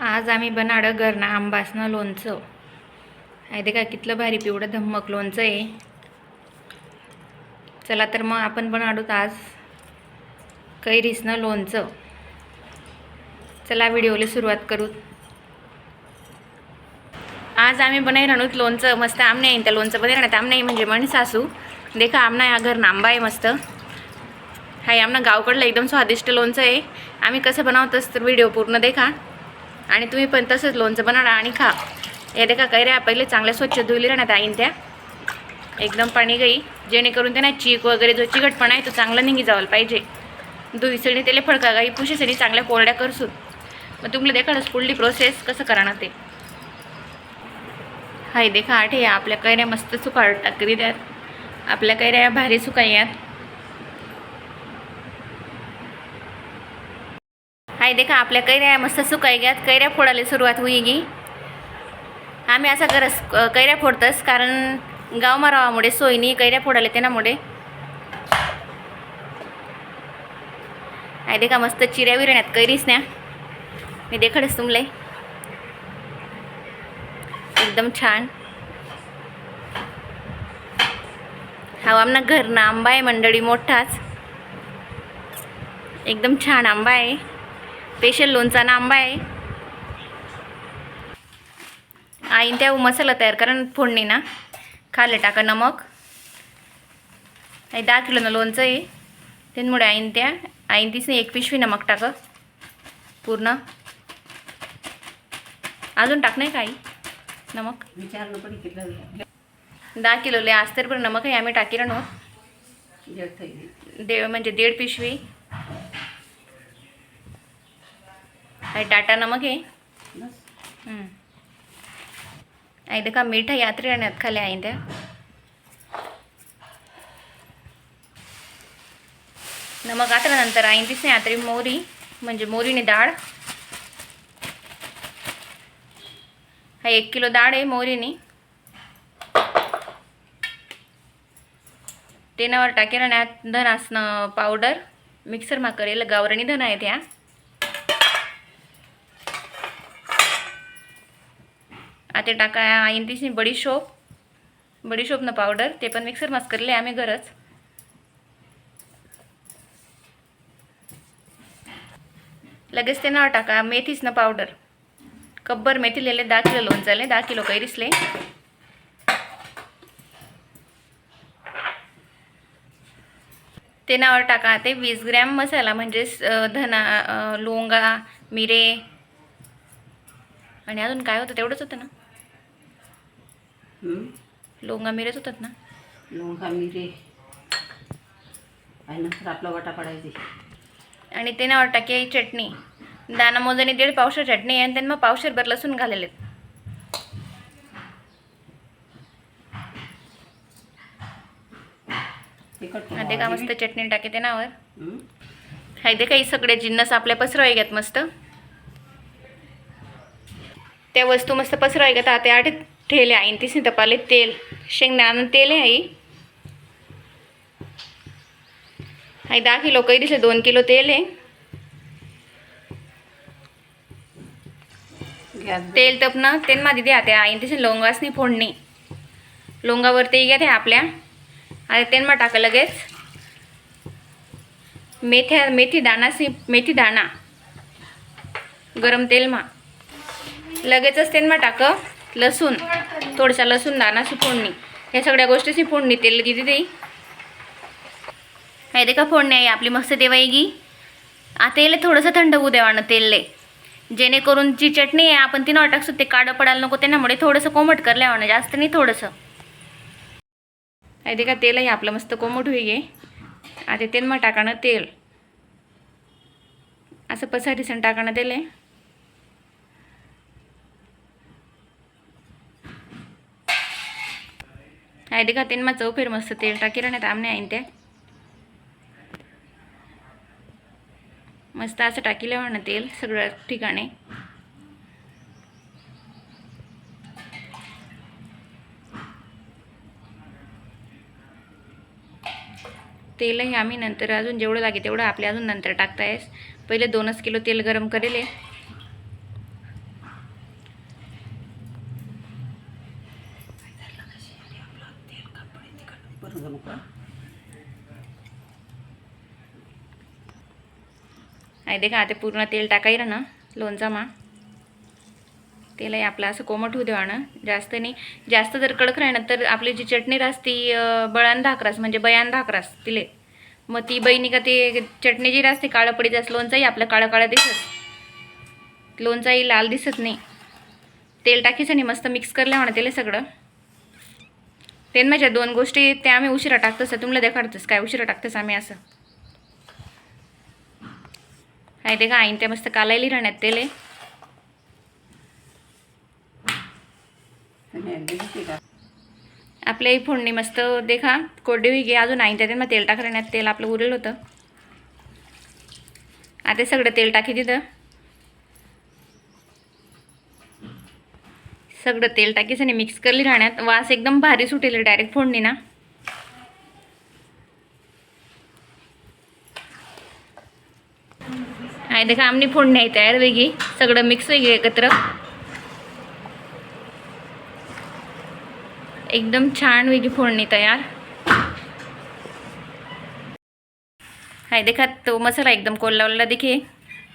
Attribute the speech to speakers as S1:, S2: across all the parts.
S1: आज आम्ही बनाडं घरनं आंबासनं लोणचं. आहे ते का कितलं भारी पिवळं धम्मक लोणचं आहे. चला तर मग आपण बनाडूत आज कैरीसनं लोणचं. चला व्हिडिओला सुरुवात करू आज आम्ही बनाई राहणूत लोणचं मस्त आमने आहे त्या लोणचं बनाई राहण्यात आमने म्हणजे म्हण सासू. देखा आमना या घर आंबा आहे मस्त. हाय आमना गावकडलं एकदम स्वादिष्ट लोणचं आहे. आम्ही कसं बनवतोच तर व्हिडिओ पूर्ण देखा. आणि तुम्ही पण तसंच लोणचं बनवा आणि खा. हे देखा कैऱ्या पहिले चांगल्या स्वच्छ धुवली राहण्यात आईन त्या एकदम पाणी गई. जेणेकरून त्यांना चीक वगैरे जो चिकटपणा आहे तो चांगला निघी जावला पाहिजे. धुईसणी त्याला फडका गाई पुशीसणी चांगल्या कोरड्या करसून. मग तुम्हाला देखाच पुढली प्रोसेस कसं करणार ते. हाय देखा आठे आपल्या कैऱ्या मस्त सुकाळ टाकरी द्यात आपल्या कैऱ्या भारी सुकायात हाय देखा आपल्या कैऱ्या मस्त सुकाई घ्यात कैऱ्या फोडायला सुरुवात होई गी आम्ही असा गरज कैऱ्या फोडतस कारण गाव मारावामुळे सोयनी कैऱ्या फोडायला त्यामुळे हाय देखा मस्त चिऱ्या विरण्यात कैरीस न्या. मी देखडच तुमले. एकदम छान. हा आमना घरना आंबा आहे मंडळी मोठाच. एकदम छान आंबा आहे. स्पेशल लोणचाना आंबा आहे. आईन त्या मसाला तयार करा न फोडणी ना. खाले टाका नमक. आई दहा किलोनं लोणचं आहे. त्यामुळे आईन त्या आईन तीच एक पिशवी नमक टाक. पूर्ण. अजून टाक नाही का आई? नमक.
S2: केलं
S1: दहा किलोले आज तर पण नमक आहे आम्ही टाकी नो
S2: जड थैली
S1: दे म्हणजे दीड पिशवी. आणि टाटा नमक हम्म. आई का मीठ यात्री आणण्यात खाली आई त्या. नमक आतल्यानंतर आई तीच नाही आत्री मोरी म्हणजे मोरीने डाळ. हा एक किलो डाळ आहे मोरीने. तेनावर टाकेल आणि यात धन असणं पावडर मिक्सर मा करेल गावरणी धन आहे त्या. आता टाका आईन तिची बडीशोप बडीशोपनं पावडर ते पण मिक्सर मास करले आम्ही गरज. लगेच ते नाव टाका मेथीसनं पावडर कब्बर मेथी लिहिले दहा किलो लोणचाले दहा किलो कैरिसले ते नावर टाका ते वीस ग्रॅम मसाला म्हणजेच धना लोंगा मिरे. आणि अजून काय होतं तेवढंच होतं ना? लोंगा मिरेच होतात ना?
S2: लवंगा मिरे आणि नंतर आपला वाटा पडायची.
S1: आणि ते नावर टाकी चटणी. दाना मोजाने दीड पावशर चटणी आहे आणि त्यांना मग पावशर भर लसूण घालेले ते का मस्त चटणी टाके ते नावर
S2: हं?
S1: हाय ते काही सगळे जिन्नस आपल्या पसरवाय घेत मस्त. त्या वस्तू मस्त पसरवाय घेत ते आठ ठेले आई तीस तपाले तेल शेंगदाणा तेल आहे. आई आई दहा किलो कैरीचे दोन किलो तेल आहे. तेल तपणं तेल माझी द्या त्या आई तिथे लोंगासनी फोडणी. लोंगावर ते घ्या त्या आपल्या. आता तेलमा टाका लगेच. मेथ्या मेथी दाणासी मेथी दाणा. गरम तेलमा लगेचच तेलमा टाक. लसूण थोडसा लसूण दाना फोडणी. या सगळ्या गोष्टीची फोडणी तेल किती ते माहिती का फोडणी आहे? आपली मस्त देवायगी आता याला थोडंसं थंड होऊ देवानं तेलले. जेणेकरून जी चटणी आहे आपण ती न टाकसू ते काढं पडायला नको त्यामुळे थोडंसं कोमट कर करल्यावर जास्त नाही थोडंसं. आहे ते का? तेलही आपलं मस्त कोमट होई गे. आता तेल मग टाकाणं तेल. असं पसारीसन टाकाणं तेल आहे. आहे ते का तेल मग चौफेर मस्त तेल टाकी राहण्यात आमने आहे त्या. मस्त असं टाकीलं म्हणा तेल सगळ्या ठिकाणी. तेलही आम्ही नंतर अजून जेवढं लागेल तेवढं आपल्या अजून नंतर टाकता येस. पहिले दोनच किलो तेल गरम करेल
S2: करू का मोकळा
S1: आहे देखा आता पूर्ण तेल टाकायला ना लोणचा मा. तेलही आपलं असं कोमट होऊ देवा ना जास्त नाही जास्त जर कडक राहणार तर आपली जी चटणी राहते ती बळान धाकरास म्हणजे बयान धाकरास तिले. मग ती बहिणी का ते चटणी जी राहते काळं पडी जास लोणचाही आपलं काळं काळं दिसत. लोणचाही लाल दिसत नाही. तेल टाकीचं नाही मस्त मिक्स करल्या म्हणा तेल सगळं. ते माझ्या दोन गोष्टी त्या आम्ही उशिरा टाकतोस तुम्हाला देखाडतोस काय उशिरा टाकतोस आम्ही असं. आहे ते का आईन त्या मस्त कालायली राहण्यात तेले. आपल्या फोडणी मस्त देखा कोरडी होई गे अजून आईन त्याच्यात मग तेल टाक तेल आपलं उरेल होतं. आता सगळं तेल टाकी तिथं. सगळं तेल टाकीस आणि मिक्स करली राहण्यात. वास एकदम भारी सुटेल डायरेक्ट फोडणी ना. आहे देखा आमनी फोडणी आहे तयार वेगळी. सगळं मिक्स वेगळी एकत्र. एकदम छान वेगळी फोडणी तयार. हाय देखा तो मसाला एकदम कोल्हावला देखील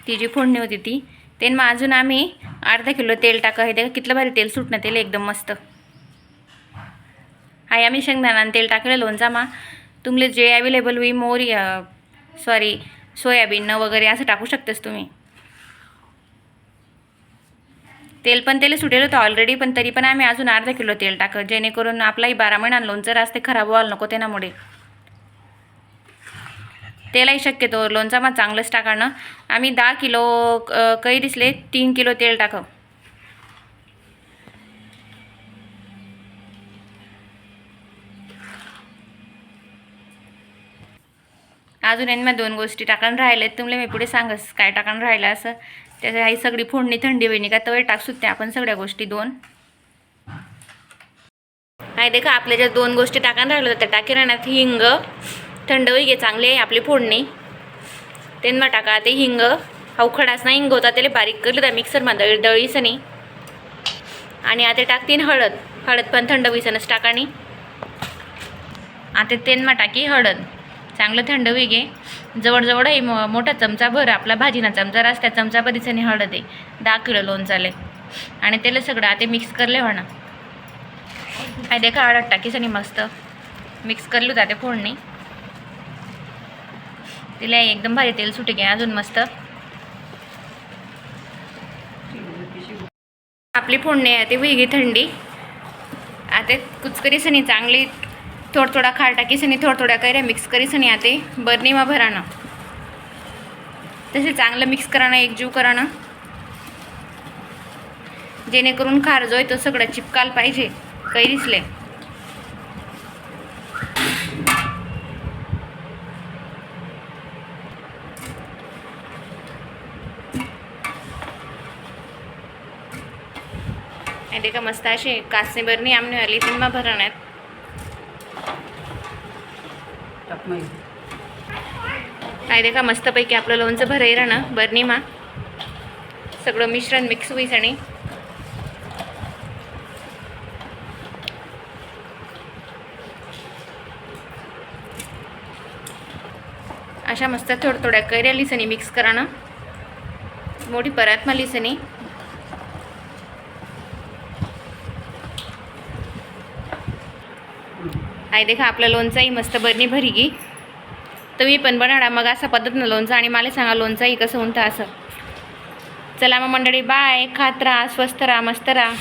S1: ती जी फोडणी होती ती. ते मग अजून आम्ही अर्धा किलो तेल टाका हे देखा कितलं भारी तेल सुटणं तेल एकदम मस्त. हाय आम्ही शेंगदाणा तेल टाकलं लोणचामा तुमले जे अवेलेबल होई मोरी सॉरी सोयाबीन वगैरे असं टाकू शकतेस तुम्ही. तेल पण तेल सुटेल होतं ऑलरेडी पण तरी पण आम्ही अजून अर्धा किलो तेल टाकत जेणेकरून आपलाही बारा महिना लोणचं रास्ते खराब व्हायला नको त्यामुळे तेलही शक्यतो लोणचा मग चांगलंच टाकाणं आम्ही दहा किलो कै दिसले तीन किलो तेल टाकव. अजून यांना दोन गोष्टी टाकण राहिल्यात तुम्हाला मी पुढे सांगस काय टाकणं राहिलं असं. त्याच्या आई सगळी फोडणी थंडी होईनी का? तवे टाक त्या आपण सगळ्या गोष्टी दोन. आहे देखा आपल्या ज्या दोन गोष्टी टाकायला राहिल्या होत्या त्या टाकी राहण्यात हिंग थंड होई घे चांगली आहे आपली फोडणी. त्यांना टाका ते हिंग अवखडास ना हिंग होता त्याला बारीक करलं त्या मिक्सरमध्ये दळ दळीसनी. आणि आता टाकतीन हळद. हळद पण थंड होईसनच टाकानी. आता तेनमा टाकी हळद. चांगलं थंड होई गे जवळजवळ आहे मो मोठा चमचा भर आपला भाजीना चमचा रस्त्या त्या चमचा हळद आहे. दहा किलो लोणचाले. आणि त्याला सगळं आता मिक्स करले म्हणा काय देखा हळद टाकीसनी मस्त. मिक्स करलो जाते फोडणी. तिला एकदम भारी तेल सुटे घ्या अजून मस्त. आपली फोडणी आहे ती वेगळी थंडी. आता कुचकरीसनी चांगली थोडं थोडा खार टाकीसनी थोडं थोड्या कैऱ्या मिक्स करीसनी आते भरा भराणं तसे चांगलं मिक्स कराणं एकजीव कराणं जेणेकरून खार जो आहे तो सगळं चिपकाल पाहिजे. कैरीसले आणि का मस्त अशी कासने बरणी आमने आली तुम्हा भरण्यात
S2: टाक मग
S1: काय देखा मस्तपैकी आपलं लोणचं भराई राहणं बर्नीमा सगळं मिश्रण मिक्स होईस आणि. अशा मस्त थोड्या थोड्या कैऱ्या लिसनी मिक्स कराणं मोठी परातमा लिसनी आहे देखा आपलं लोणचाही मस्त बरणी भरी गी तुम्ही पण बनवणार मग असा पद्धतीनं लोणचं आणि मला सांगा लोणचंही कसं म्हणतं असं. चला मग मंडळी बाय खात राहा स्वस्त राहा मस्त राहा.